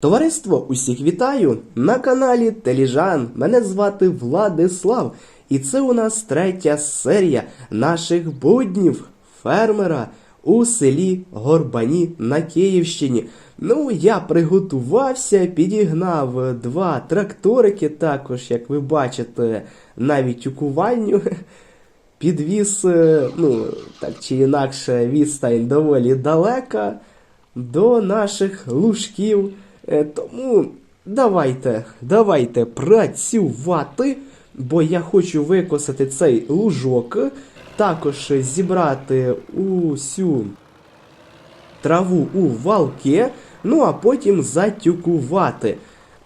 Товариство, усіх вітаю на каналі Теліжан. Мене звати Владислав, і це у нас третя серія наших буднів фермера у селі Горбані на Київщині. Ну, я приготувався, підігнав два тракторики, також, як ви бачите, навіть у кувальню. Підвіз, е, ну, так чи інакше, відстань доволі далека до наших лужків. Е, Тому давайте, давайте працювати, бо я хочу викосити цей лужок, також зібрати усю траву у валки, ну а потім затюкувати.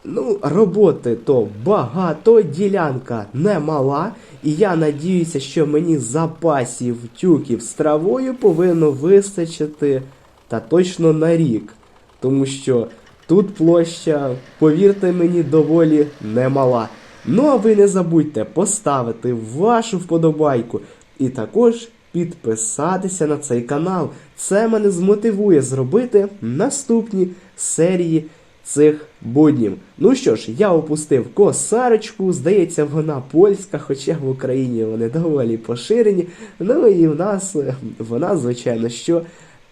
Ну, роботи то багато, ділянка немала, і я надіюся, що мені запасів тюків з травою повинно вистачити та точно на рік. Тому що тут площа, повірте мені, доволі немала. Ну а ви не забудьте поставити вашу вподобайку і також підписатися на цей канал. Це мене змотивує зробити наступні серії цих буднів. Ну що ж, я опустив косарочку, здається, вона польська, хоча в Україні вони доволі поширені. Ну і в нас вона, звичайно, що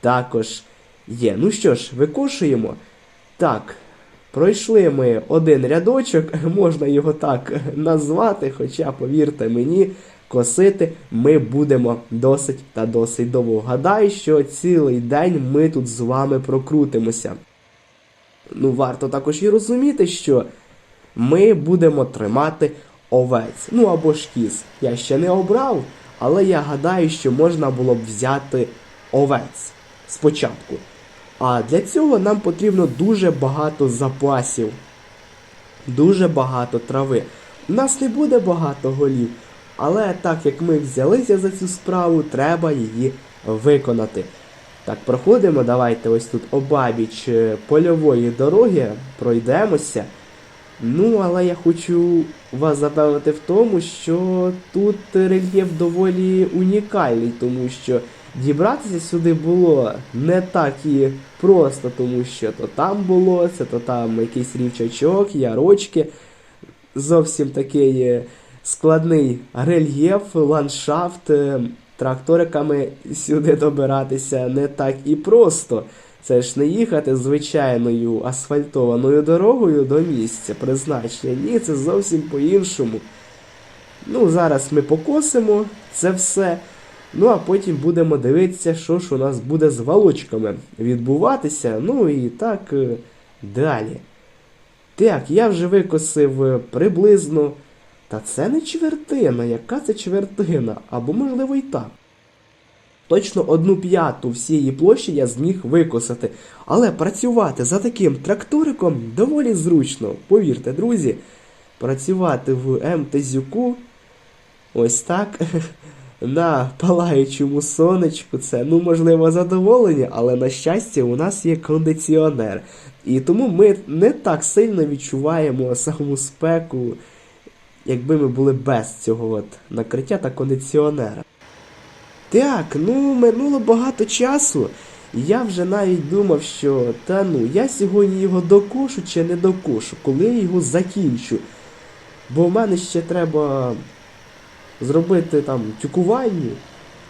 також є. Ну що ж, викошуємо. Так, пройшли ми один рядочок, можна його так назвати, хоча, повірте мені, косити ми будемо досить та досить довго. Гадаю, що цілий день ми тут з вами прокрутимося. Ну, варто також і розуміти, що ми будемо тримати овець. Ну або ж кіз. Я ще не обрав, але я гадаю, що можна було б взяти овець спочатку. А для цього нам потрібно дуже багато запасів, дуже багато трави. У нас не буде багато голів, але так як ми взялися за цю справу, треба її виконати. Так, проходимо, давайте ось тут обабіч е, польової дороги, пройдемося. Ну, але я хочу вас запевнити в тому, що тут рельєф доволі унікальний, тому що дібратися сюди було не так і просто, тому що то там було, це то там якийсь рівчачок, ярочки. Зовсім такий е, складний рельєф, ландшафт. е, Тракториками сюди добиратися не так і просто. Це ж не їхати звичайною асфальтованою дорогою до місця призначення. Ні, це зовсім по-іншому. Ну, зараз ми покосимо це все. Ну, а потім будемо дивитися, що ж у нас буде з валочками відбуватися. Ну і так е, далі. Так, я вже викосив е, приблизно. Та це не чвертина, яка це чвертина? Або можливо і так. Точно одну п'яту всієї площі я зміг викосати. Але працювати за таким тракториком доволі зручно. Повірте, друзі, працювати в МТЗюку ось так на палаючому сонечку це, ну, можливо, задоволення, але на щастя, у нас є кондиціонер. І тому ми не так сильно відчуваємо саму спеку, якби ми були без цього от накриття та кондиціонера. Так, ну минуло багато часу. Я вже навіть думав, що та ну, я сьогодні його докошу чи не докошу, коли я його закінчу. Бо в мене ще треба зробити там тюкування,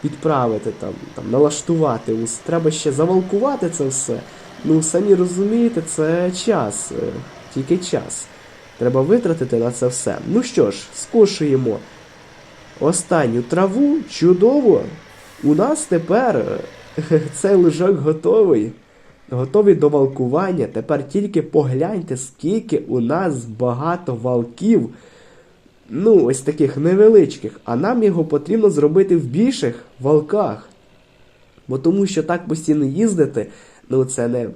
підправити там, там налаштувати. Треба ще завалкувати це все. Ну, самі розумієте, це час, е, тільки час. Треба витратити на це все. Ну що ж, скошуємо останню траву. Чудово! У нас тепер е, цей лежак готовий. Готовий до валкування. Тепер тільки погляньте, скільки у нас багато валків. Ну, ось таких невеличких. А нам його потрібно зробити в більших валках. Бо тому що так постійно їздити, ну це не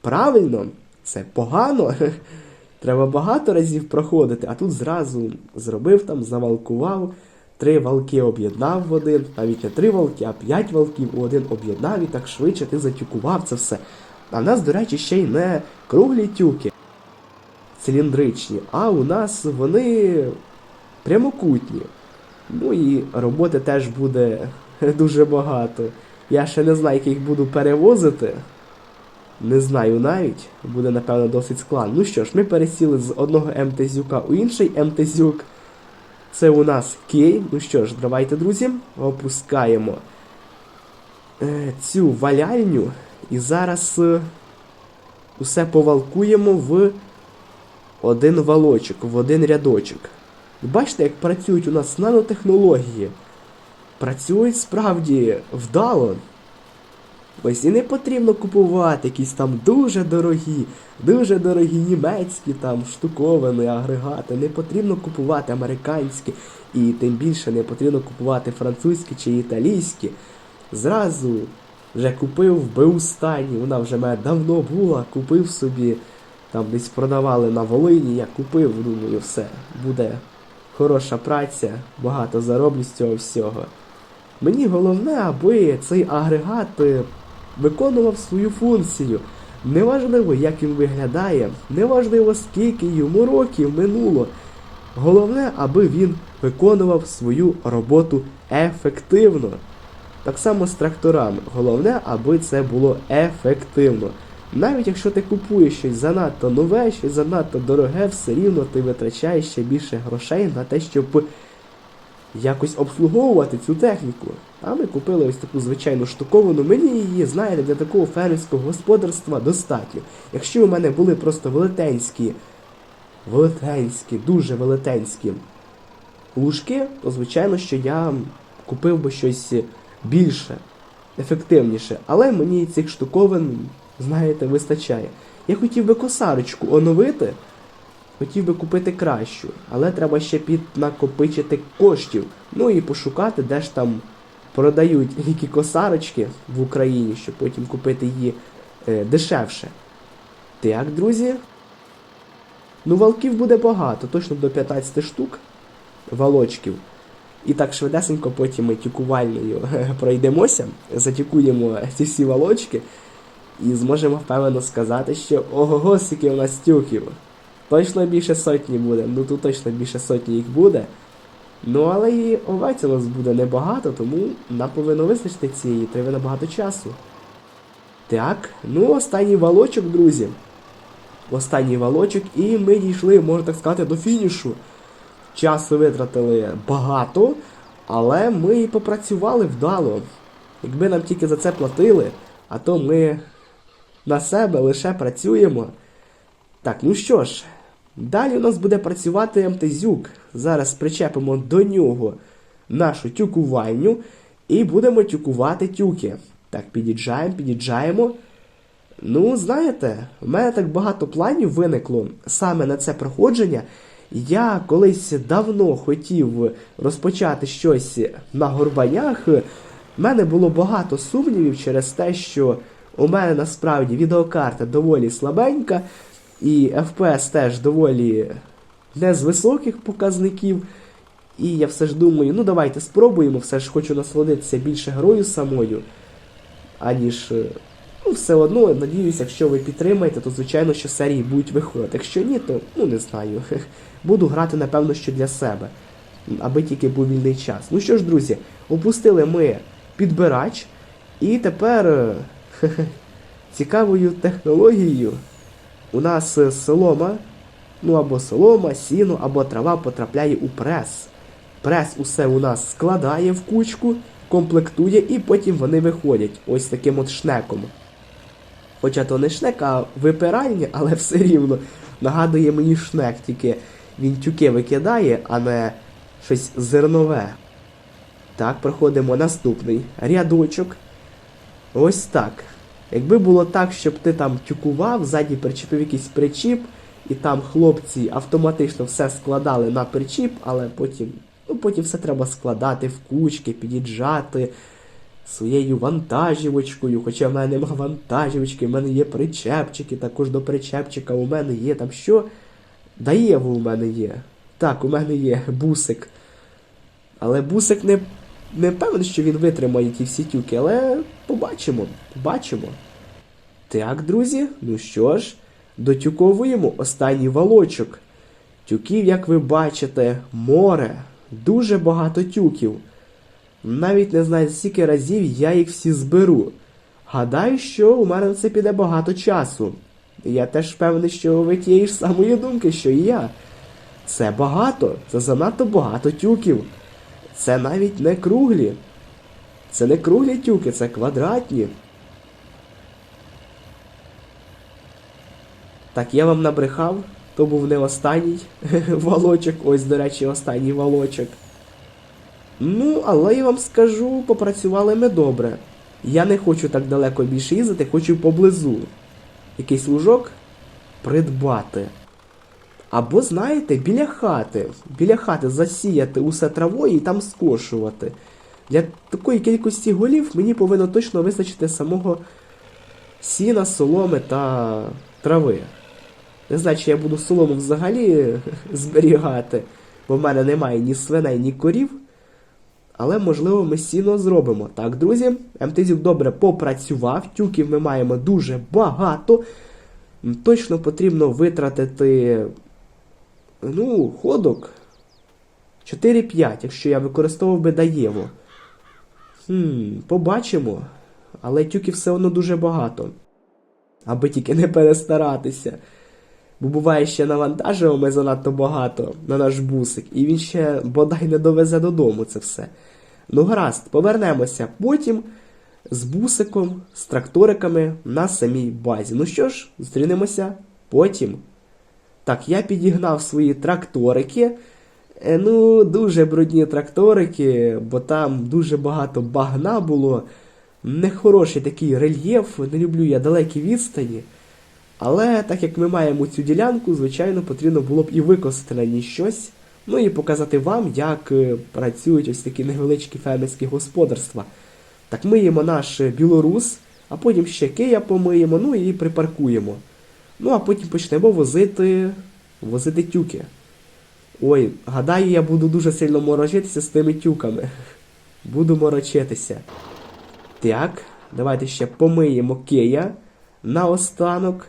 правильно, це погано. Треба багато разів проходити, а тут зразу зробив там, завалкував, три валки об'єднав в один, навіть не три валки, а п'ять валків у один об'єднав і так швидше ти затюкував це все. А в нас, до речі, ще й не круглі тюки циліндричні, а у нас вони прямокутні. Ну і роботи теж буде дуже багато. Я ще не знаю, як їх буду перевозити. Не знаю навіть, буде напевно досить складно. Ну що ж, ми пересіли з одного МТЗюка у інший МТЗюк. Це у нас Кей. Ну що ж, давайте, друзі, опускаємо е, цю валяльню і зараз е, усе повалкуємо в один валочок, в один рядочок. Бачите, як працюють у нас нанотехнології. Працюють справді вдало. Ось і не потрібно купувати якісь там дуже дорогі, дуже дорогі німецькі там штуковини, агрегати. Не потрібно купувати американські, і тим більше не потрібно купувати французькі чи італійські. Зразу вже купив в БУ стані, вона вже в мене давно була, купив собі, там десь продавали на Волині, я купив, думаю, все, буде хороша праця, багато зароблю з цього всього. Мені головне, аби цей агрегат е, виконував свою функцію. Неважливо, як він виглядає, неважливо, скільки йому років минуло. Головне, аби він виконував свою роботу ефективно. Так само з тракторами. Головне, аби це було ефективно. Навіть якщо ти купуєш щось занадто нове, щось занадто дороге, все рівно ти витрачаєш ще більше грошей на те, щоб якось обслуговувати цю техніку. А ми купили ось таку звичайну штуковину. Мені її, знаєте, для такого фермерського господарства достатньо. Якщо у мене були просто велетенські, велетенські, дуже велетенські лужки, то звичайно, що я купив би щось більше, ефективніше. Але мені цих штуковин, знаєте, вистачає. Я хотів би косарочку оновити. Хотів би купити кращу, але треба ще піднакопичити коштів. Ну і пошукати, де ж там продають які косарочки в Україні, щоб потім купити її е, дешевше. Так, друзі. Ну, валків буде багато, точно до 15 штук валочків. І так швидесенько потім ми тюкувальною пройдемося, затюкуємо ці всі валочки і зможемо впевнено сказати, що ого-го, скільки у нас тюків. Точно більше сотні буде, ну тут точно більше сотні їх буде. Ну але і овець у нас буде небагато, тому нам повинно вистачити цієї, треба набагато часу. Так, ну останній валочок, друзі. Останній валочок, і ми дійшли, можна так сказати, до фінішу. Часу витратили багато, але ми і попрацювали вдало. Якби нам тільки за це платили, а то ми на себе лише працюємо. Так, ну що ж, далі у нас буде працювати МТЗюк. Зараз причепимо до нього нашу тюкувальню і будемо тюкувати тюки. Так, під'їжджаємо, під'їжджаємо. Ну, знаєте, в мене так багато планів виникло саме на це проходження. Я колись давно хотів розпочати щось на горбанях. У мене було багато сумнівів через те, що у мене насправді відеокарта доволі слабенька, і FPS теж доволі не з високих показників. І я все ж думаю, ну давайте спробуємо, все ж хочу насолодитися більше грою самою, аніж. е, Ну, все одно, надіюся, якщо ви підтримаєте, то звичайно, що серії будуть виходити. Якщо ні, то ну не знаю. Буду грати, напевно, що для себе, аби тільки був вільний час. Ну що ж, друзі, опустили ми підбирач, і тепер е, цікавою технологією у нас е, солома, ну або солома, сіно, або трава потрапляє у прес. Прес усе у нас складає в кучку, комплектує, і потім вони виходять ось таким от шнеком. Хоча то не шнек, а випиральня, але все рівно нагадує мені шнек, тільки він тюки викидає, а не щось зернове. Так, проходимо наступний рядочок. Ось так. Якби було так, щоб ти там тюкував, ззаді причепив якийсь причіп, і там хлопці автоматично все складали на причіп, але потім, ну, потім все треба складати в кучки, під'їжджати своєю вантажівочкою. Хоча в мене нема вантажівочки, в мене є причепчики, також до причепчика у мене є там що? Даєво у мене є. Так, у мене є бусик. Але бусик не, не певний, що він витримає ті всі тюки, але побачимо, побачимо. Так, друзі, ну що ж, дотюковуємо останній валочок. Тюків, як ви бачите, море. Дуже багато тюків. Навіть не знаю, скільки разів я їх всі зберу. Гадаю, що у мене на це піде багато часу. Я теж впевнений, що ви тієї ж самої думки, що і я. Це багато, це занадто багато тюків. Це навіть не круглі. Це не круглі тюки, це квадратні. Так, я вам набрехав, то був не останній валочок, ось, до речі, останній валочок. Ну, але я вам скажу, попрацювали ми добре. Я не хочу так далеко більше їздити, хочу поблизу. Якийсь лужок придбати. Або, знаєте, біля хати. Біля хати засіяти усе травою і там скошувати. Для такої кількості голів мені повинно точно вистачити самого сіна, соломи та трави. Не знаю, чи я буду солому взагалі зберігати, бо в мене немає ні свиней, ні корів. Але, можливо, ми сіно зробимо. Так, друзі, МТЗюк добре попрацював. Тюків ми маємо дуже багато. Точно потрібно витратити. Ну, ходок 4-5, якщо я використовував би Даєву. Хм, побачимо. Але тюків все одно дуже багато. Аби тільки не перестаратися. Бо буває, ще навантажуємо ми занадто багато на наш бусик, і він ще бодай не довезе додому це все. Ну гаразд, повернемося потім з бусиком, з тракториками на самій базі. Ну що ж, зустрінемося потім. Так, я підігнав свої тракторики. Е, Ну, дуже брудні тракторики, бо там дуже багато багна було. Нехороший такий рельєф, не люблю я далекі відстані. Але так як ми маємо цю ділянку, звичайно, потрібно було б і викосити на ній щось. Ну і показати вам, як е, працюють ось такі невеличкі фермерські господарства. Так миємо наш е, білорус, а потім ще кия помиємо, ну і припаркуємо. Ну а потім почнемо возити, возити тюки. Ой, гадаю, я буду дуже сильно морочитися з тими тюками. Буду морочитися. Так, давайте ще помиємо кия наостанок.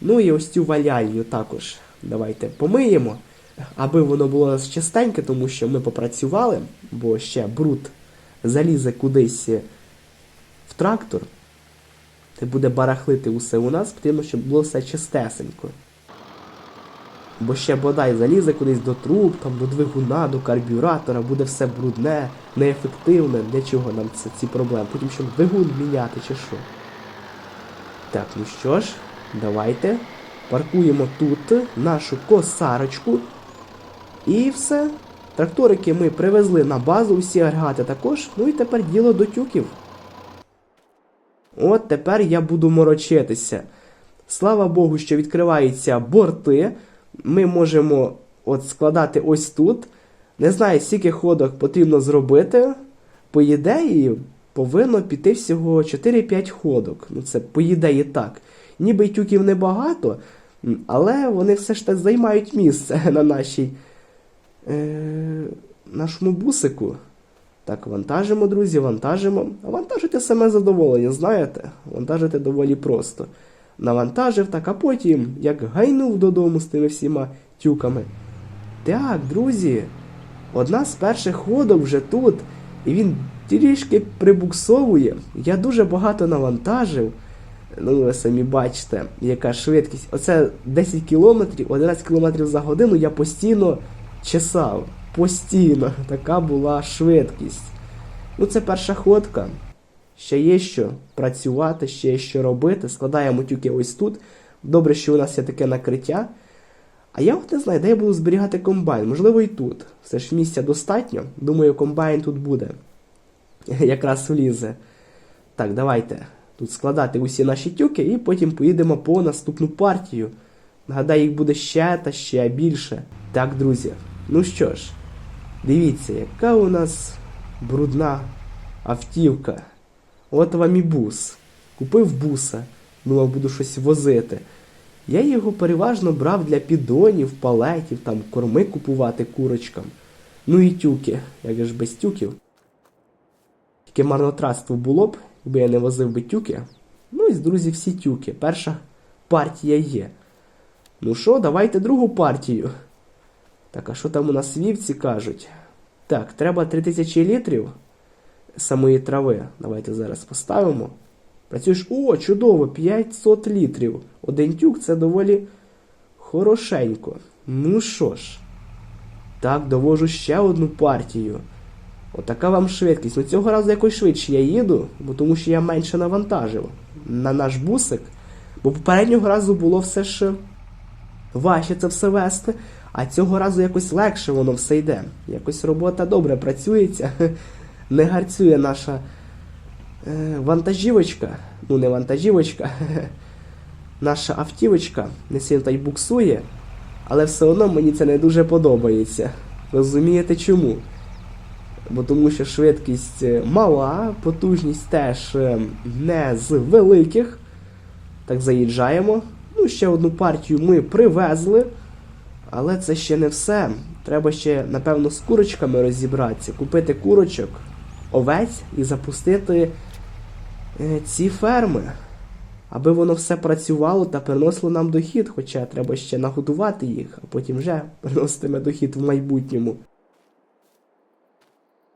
Ну і ось цю валялью також. Давайте помиємо, аби воно було чистеньке, тому що ми попрацювали, бо ще бруд залізе кудись в трактор. Та буде барахлити усе у нас, потрібно, щоб було все чистесенько. Бо ще бодай залізе кудись до труб, там, до двигуна, до карбюратора, буде все брудне, неефективне. Для чого нам це, ці проблеми? Потім щоб двигун міняти чи що. Так, ну що ж, давайте паркуємо тут нашу косарочку. І все. Тракторики ми привезли на базу, усі агрегати також. Ну і тепер діло до тюків. От тепер я буду морочитися. Слава Богу, що відкриваються борти. Ми можемо от складати ось тут. Не знаю, скільки ходок потрібно зробити. По ідеї, повинно піти всього 4-5 ходок. Ну, це по ідеї так. Ніби й тюків небагато, але вони все ж таки займають місце на нашій, е, нашому бусику. Так, вантажимо, друзі, вантажимо. А вантажити саме задоволення, знаєте? Вантажити доволі просто. Навантажив так, а потім як гайнув додому з тими всіма тюками. Так, друзі, одна з перших ходок вже тут, і він трішки прибуксовує. Я дуже багато навантажив. Ну, ви самі бачите, яка швидкість. Оце 10 кілометрів, 11 кілометрів за годину я постійно чесав. Постійно. Така була швидкість. Ну, це перша ходка. Ще є що працювати, ще є що робити. Складаємо тюки ось тут. Добре, що у нас є таке накриття. А я от не знаю, де я буду зберігати комбайн. Можливо, і тут. Все ж місця достатньо. Думаю, комбайн тут буде. Якраз влізе. Так, давайте тут складати усі наші тюки і потім поїдемо по наступну партію. Нагадаю, їх буде ще та ще більше. Так, друзі. Ну що ж, дивіться, яка у нас брудна автівка. От вам і бус. Купив буса, думав, буду щось возити. Я його переважно брав для піддонів, палетів, там корми купувати курочкам. Ну і тюки, як ж без тюків. Таке марнотратство було б, якби я не возив би тюки. Ну і друзі, всі тюки. Перша партія є. Ну що, давайте другу партію. Так, а що там у нас вівці кажуть? Так, треба 3000 літрів самої трави. Давайте зараз поставимо. Працюєш, о, чудово, 500 літрів. Один тюк це доволі хорошенько. Ну що ж, так, довожу ще одну партію. Отака вам швидкість. Ну цього разу якось швидше я їду, бо тому що я менше навантажив на наш бусик. Бо попереднього разу було все ж важче це все вести, а цього разу якось легше воно все йде. Якось робота добре працюється, не гарцює наша е, вантажівочка. Ну, не вантажівочка, наша автівочка не сильно та й буксує, але все одно мені це не дуже подобається. Розумієте чому? Бо тому що швидкість е, мала, потужність теж е, не з великих. Так, заїжджаємо. Ну, ще одну партію ми привезли. Але це ще не все. Треба ще, напевно, з курочками розібратися, купити курочок, овець і запустити е, ці ферми. Аби воно все працювало та приносило нам дохід, хоча треба ще нагодувати їх, а потім вже приноситиме дохід в майбутньому.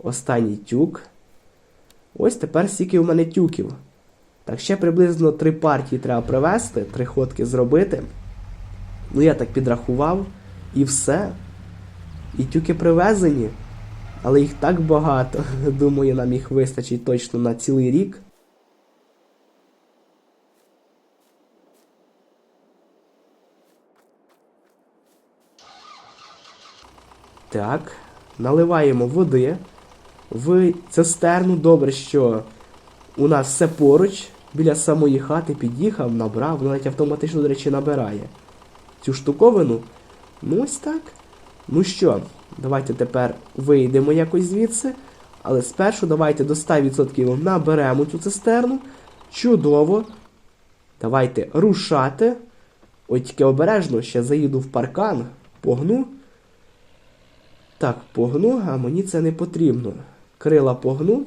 Останній тюк. Ось тепер стільки у мене тюків. Так, ще приблизно три партії треба привезти, три ходки зробити. Ну, я так підрахував. І все. І тюки привезені. Але їх так багато. Думаю, нам їх вистачить точно на цілий рік. Так, наливаємо води в цистерну. Добре, що у нас все поруч. Біля самої хати під'їхав, набрав, воно навіть автоматично, до речі, набирає цю штуковину. Ну ось так. Ну що, давайте тепер вийдемо якось звідси. Але спершу давайте до 100% наберемо цю цистерну. Чудово. Давайте рушати. Ой, тільки обережно, ще заїду в паркан, погну. Так, погну, а мені це не потрібно. Крила погну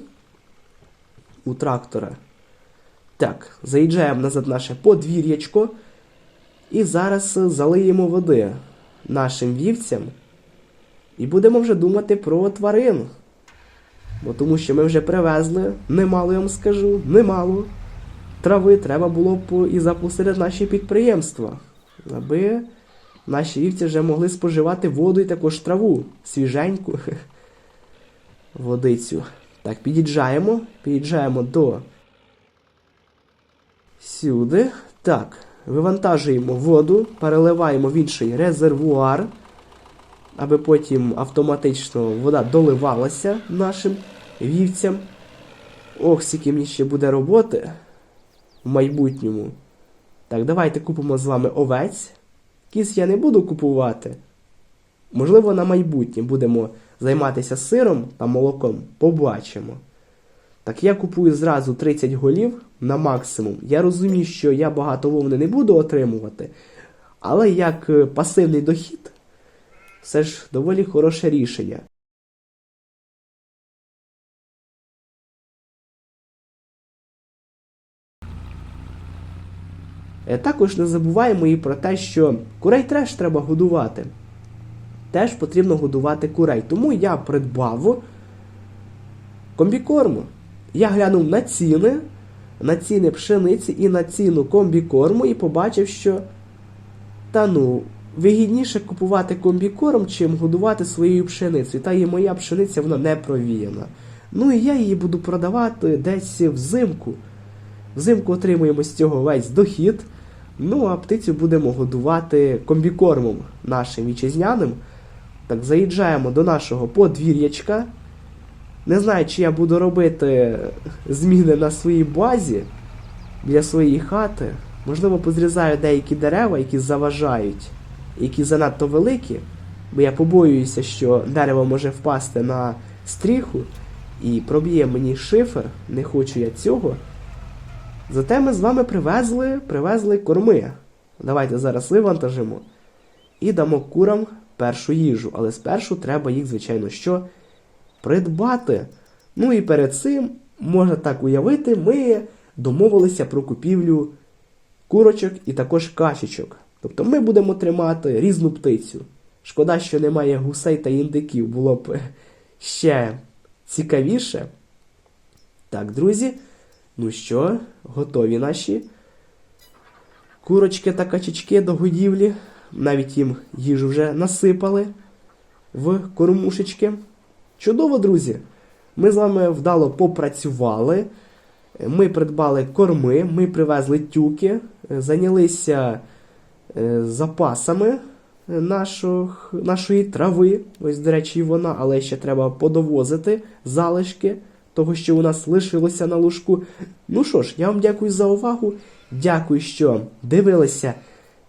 у трактора. Так, заїжджаємо назад наше подвір'ячко. І зараз залиємо води нашим вівцям. І будемо вже думати про тварин. Бо тому що ми вже привезли, немало я вам скажу, немало. Трави треба було б і запустити наші підприємства, аби наші вівці вже могли споживати воду і також траву свіженьку водицю. Так, під'їжджаємо, під'їжджаємо до сюди. Так, вивантажуємо воду, переливаємо в інший резервуар, аби потім автоматично вода доливалася нашим вівцям. Ох, скільки мені ще буде роботи в майбутньому. Так, давайте купимо з вами овець. Кіс я не буду купувати. Можливо, на майбутнє будемо займатися сиром та молоком. Побачимо. Так я купую зразу 30 голів на максимум. Я розумію, що я багато вовни не буду отримувати, але як е, пасивний дохід, все ж доволі хороше рішення. Е, Також не забуваємо і про те, що курей теж треба годувати. Теж потрібно годувати курей. Тому я придбав комбікорму. Я глянув на ціни, на ціни пшениці і на ціну комбікорму і побачив, що та ну, вигідніше купувати комбікорм, чим годувати своєю пшеницею. Та і моя пшениця вона не провіяна. Ну і я її буду продавати десь взимку. Взимку отримуємо з цього весь дохід. Ну, а птицю будемо годувати комбікормом нашим вітчизняним. Так, заїжджаємо до нашого подвір'ячка. Не знаю, чи я буду робити зміни на своїй базі біля своєї хати. Можливо, позрізаю деякі дерева, які заважають, які занадто великі, бо я побоююся, що дерево може впасти на стріху і проб'є мені шифер, не хочу я цього. Зате ми з вами привезли, привезли корми. Давайте зараз вивантажимо і дамо курам першу їжу. Але спершу треба їх, звичайно, що придбати. Ну і перед цим, можна так уявити, ми домовилися про купівлю курочок і також качечок. Тобто ми будемо тримати різну птицю. Шкода, що немає гусей та індиків, було б ще цікавіше. Так, друзі, Ну що, готові наші курочки та качечки до годівлі. Навіть їм їжу вже насипали в кормушечки. Чудово, друзі! Ми з вами вдало попрацювали. Ми придбали корми, ми привезли тюки, зайнялися е, запасами наших, нашої трави. Ось, до речі, вона, але ще треба подовозити залишки того, що у нас лишилося на лужку. Ну що ж, я вам дякую за увагу. Дякую, що дивилися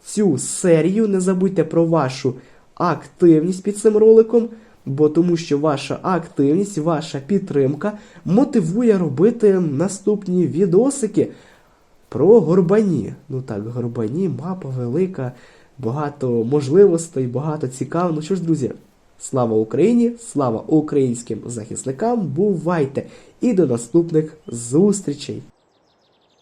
цю серію. Не забудьте про вашу активність під цим роликом, бо тому що ваша активність, ваша підтримка мотивує робити наступні відосики про горбані. Ну так, горбані, мапа велика, багато можливостей, багато цікаво. Ну що ж, друзі, слава Україні, слава українським захисникам, бувайте! І до наступних зустрічей!